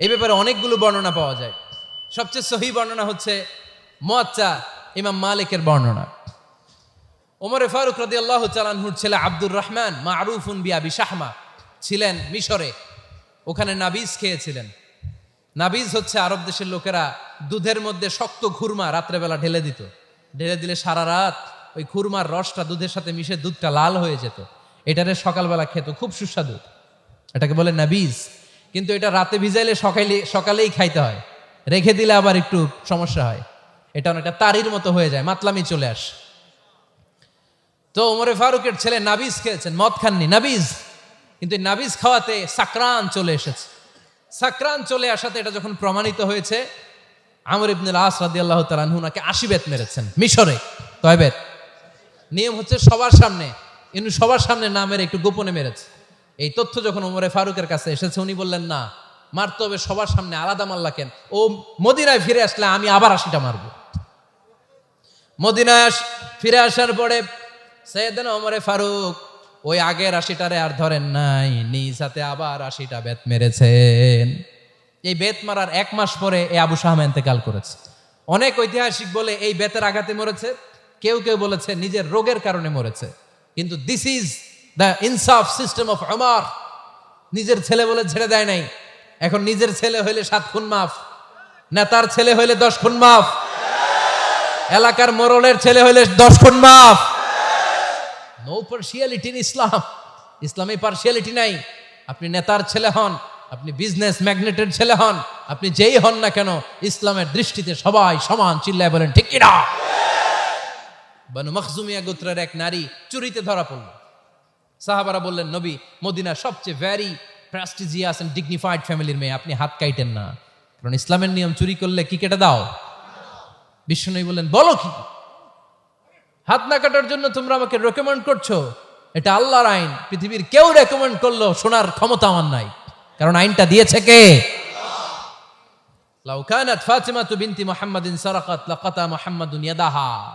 এই ব্যাপারে অনেকগুলো বর্ণনা পাওয়া যায়। সবচেয়ে সহি বর্ণনা হচ্ছে মোয়াচ্চা ইমাম মালিকের বর্ণনা। ওমরে ফারুক রাদি আল্লাহ চালানহুর ছেলে আব্দুর রহমান মারুফুন বিয়াবি শাহমা ছিলেন মিশরে। ওখানে নাবিজ খেয়েছিলেন। নাবিজ হচ্ছে আরব দেশের লোকেরা দুধের মধ্যে শক্ত খুরমা রাত্রেবেলা ঢেলে দিত। ঢেলে দিলে সারা রাত ওই খুরমার রসটা দুধের সাথে মিশে দুধটা লাল হয়ে যেত। এটারে সকালবেলা খেত, খুব সুস্বাদু। এটাকে বলে নাবিজ। কিন্তু এটা রাতে ভিজাইলে সকালে, সকালেই খাইতে হয়। রেখে দিলে আবার একটু সমস্যা হয়। এটা অনেকটা তারির মতো হয়ে যায়, মাতলামি চলে আসে। তো ওমরে ফারুকের ছেলে নাবিজ খেয়েছেন, মদ খাননি, নাবিজ। কিন্তু নাবিজ খাওয়াতে সাকরান চলে এসেছে। সাকরান চলে আসাতে এটা যখন প্রমাণিত হয়েছে, আমর ইবনুল আস রাদি আল্লাহ তালাহুনাকে আশি বেত মেরেছেন, মিশরে। কয় বেত? নিয়ম হচ্ছে সবার সামনে। কিন্তু সবার সামনে না মেরে একটু গোপনে মেরেছে। এই তথ্য যখন ওমরে ফারুকের কাছে এসেছে, উনি বললেন, না, মারতে হবে সবার সামনে, আলাদা মাল্লা কেন? ও মদিনায় ফিরে আসলে আমি আবার আশিটা মারবো। মদিনায় ফিরে আসার পরে সৈয়দিন ওমরে ফারুক ওই আগের আশিটারে আর ধরেন নাই, নিজ হাতে আবার আশিটা বেত মেরেছেন। এই বেত মারার এক মাস পরে এই আবু শাহ এতেকাল করেছে। অনেক ঐতিহাসিক বলে এই বেতের আঘাতে মরেছে, কেউ কেউ বলেছে নিজের রোগের কারণে মরেছে, কিন্তু দিস ইজ দ্য ইনসাফ সিস্টেম অফ আমার নিজের ছেলে বলে ছেড়ে দেয় নাই। এখন নিজের ছেলে হইলে সাত খুন মাফ। নেতার ছেলে হইলে দশ খুন মাফ। এলাকার মোরলের ছেলে হইলে দশ খুন মাফ। নো পার্সিয়ালিটি ইসলাম ইসলামে পার্সিয়ালিটি নাই। আপনি নেতার ছেলে হন, আপনি বিজনেস ম্যাগনেটের ছেলে হন, আপনি যেই হন না কেন, ইসলামের দৃষ্টিতে সবাই সমান চিল্লায় বলেন, ঠিক কিনা? বানু মখজুমিয়া গোত্রের এক নারী চুরিতে ধরা পড়ল। সাহাবারা বললেন, নবী মদিনা সবচেয়ে ভ্যারি প্রেস্টিজিয়াস এন্ড ডিগনিফাইড ফ্যামিলির মেয়ে, আপনি হাত কাইটেন না। কারণ ইসলামের নিয়ম চুরি করলে কি কেটে দাও? বিষ্ণু বললেন, বলো কি? হাত না কাটার জন্য তোমরা আমাকে রেকমেন্ড করছ। এটা আল্লাহর আইন। পৃথিবীর কেউ রেকমেন্ড করল শোনার ক্ষমতা আমার নাই। কারণ আইনটা দিয়েছে কে? লাউ কানাত ফাতিমাতু বিনতি মুহাম্মাদিন সারাকাত, লাকাতা মুহাম্মাদুন ইয়াদাহা।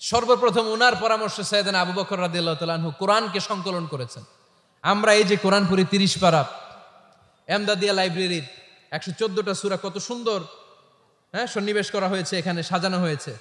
সর্বপ্রথম উনার পরামর্শ সাইদান আবু বকর রাদিয়াল্লাহু তাআলাহু কোরআনকে সংকলন করেছেন। আমরা এই যে কোরআন পড়ি তিরিশ পারা এমদাদিয়া লাইব্রেরির একশো চোদ্দটা সুরা কত সুন্দর হ্যাঁ সন্নিবেশ করা হয়েছে, এখানে সাজানো হয়েছে।